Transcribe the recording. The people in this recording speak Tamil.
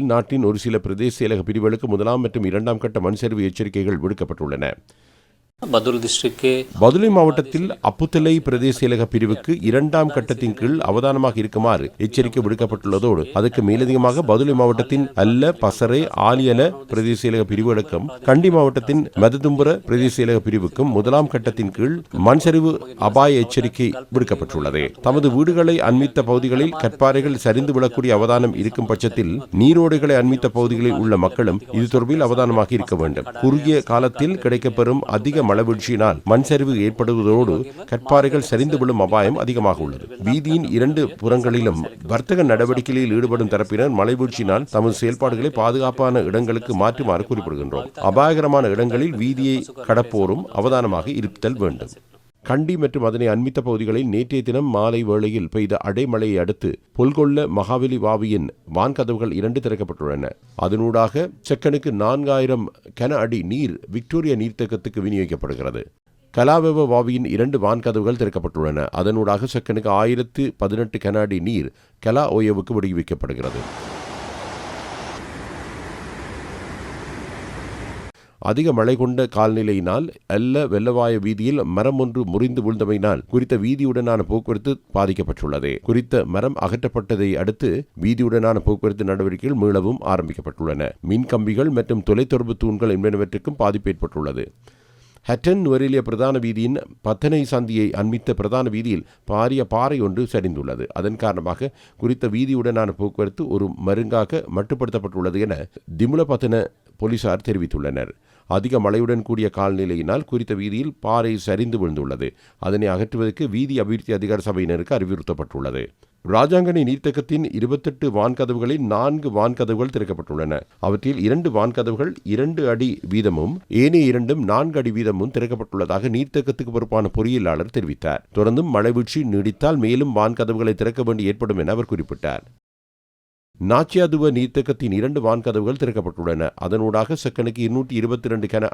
நாட்டின் ஒரு சில பிரதேச செயலக பிரிவுகளுக்கு முதலாம் மற்றும் இரண்டாம் கட்ட மண்சரிவு எச்சரிக்கைகள் விடுக்கப்பட்டுள்ளன. பதுளை மாவட்டத்தில் அப்புத்தலை பிரதேச செயலக பிரிவுக்கு இரண்டாம் கட்டத்தின் கீழ் அவதானமாக இருக்குமாறு எச்சரிக்கை விடுக்கப்பட்டுள்ளதோடு அதற்கு மேலதிகமாக பதுளை மாவட்டத்தின் அல்ல பசரை ஆலியல பிரதேச செயலக பிரிவுகளுக்கும் கண்டி மாவட்டத்தின் மததும்புர பிரதேச செயலக பிரிவுக்கும் முதலாம் கட்டத்தின் கீழ் மண்சரிவு அபாய எச்சரிக்கை விடுக்கப்பட்டுள்ளது. தமது வீடுகளை அண்மித்த பகுதிகளில் கற்பாறைகள் சரிந்து விடக்கூடிய அவதானம் இருக்கும் பட்சத்தில் நீரோடைகளை அண்மித்த பகுதிகளில் உள்ள மக்களும் இது தொடர்பில் அவதானமாக இருக்க வேண்டும். குறுகிய காலத்தில் கிடைக்கப்பெறும் அதிக மழை மண் சரிவு ஏற்படுவதோடு கற்பாறைகள் சரிந்து விழும் அபாயம் அதிகமாக உள்ளது. வீதியின் இரண்டு புறங்களிலும் வர்த்தக நடவடிக்கைகளில் ஈடுபடும் தரப்பினர் மலைவீழ்ச்சியினால் தமது செயல்பாடுகளை பாதுகாப்பான இடங்களுக்கு மாற்றுமாறு குறிப்பிடுகின்றோம். அபாயகரமான இடங்களில் வீதியை கடப்போரும் அவதானமாக இருத்தல் வேண்டும். கண்டி மற்றும் அதனை அண்மித்த பகுதிகளில் நேற்றைய தினம் மாலை வேளையில் பெய்த அடைமழையை அடுத்து பொல்கொள்ள மகாவலி வாவியின் வான்கதவுகள் இரண்டு திறக்கப்பட்டுள்ளன. அதனூடாக செக்கனுக்கு நான்காயிரம் கன அடி நீர் விக்டோரியா நீர்த்தேக்கத்துக்கு விநியோகிக்கப்படுகிறது. கலாவெவ வாவியின் இரண்டு வான்கதவுகள் திறக்கப்பட்டுள்ளன. அதனூடாக செக்கனுக்கு ஆயிரத்து பதினெட்டு கன அடி நீர் கலா ஓயவுக்கு விடுவிக்கப்படுகிறது. அதிக மழை கொண்ட கால்நிலையினால் அல்ல வெள்ளவாய வீதியில் மரம் ஒன்று முறிந்து விழுந்தமையினால் குறித்த வீதியுடனான போக்குவரத்து பாதிக்கப்பட்டுள்ளது. குறித்த மரம் அகற்றப்பட்டதை அடுத்து வீதியுடனான போக்குவரத்து நடவடிக்கைகள் மீளவும் ஆரம்பிக்கப்பட்டுள்ளன. மின் கம்பிகள் மற்றும் தொலைத்தொடர்பு தூண்கள் என்பனவற்றுக்கும் பாதிப்பு ஏற்பட்டுள்ளது. ஹட்டன் நுவரெலிய பிரதான வீதியின் பத்தனை சந்தியை அண்மித்த பிரதான வீதியில் பாரிய பாறை ஒன்று சரிந்துள்ளது. அதன் காரணமாக குறித்த வீதியுடனான போக்குவரத்து ஒரு மருங்காக மட்டுப்படுத்தப்பட்டுள்ளது என திமுலபத்தன போலீசார் தெரிவித்துள்ளனர். அதிக மழையுடன் கூடிய காலநிலையினால் குறித்த வீதியில் பாறை சரிந்து விழுந்துள்ளது. அதனை அகற்றுவதற்கு வீதி அபிவிருத்தி அதிகார சபையினருக்கு அறிவுறுத்தப்பட்டுள்ளது. ராஜாங்கனி நீர்த்தக்கத்தின் இருபத்தெட்டு வான்கதவுகளில் நான்கு வான்கதவுகள் திறக்கப்பட்டுள்ளன. அவற்றில் இரண்டு வான்கதவுகள் இரண்டு அடி வீதமும் ஏனைய இரண்டும் நான்கு அடி வீதமும் திறக்கப்பட்டுள்ளதாக நீர்த்தக்கத்துக்கு பொறுப்பான பொறியியலாளர் தெரிவித்தார். தொடர்ந்தும் மழைவீழ்ச்சி நீடித்தால் மேலும் வான்கதவுகளை திறக்க வேண்டி ஏற்படும் என அவர் குறிப்பிட்டார். நாச்சியாதுவ நீர்த்தேக்கத்தின் இரண்டு வான்கதவுகள் திறக்கப்பட்டுள்ளன. அதனூடாக செக்கனுக்கு இருநூற்றி இருபத்தி இரண்டு கன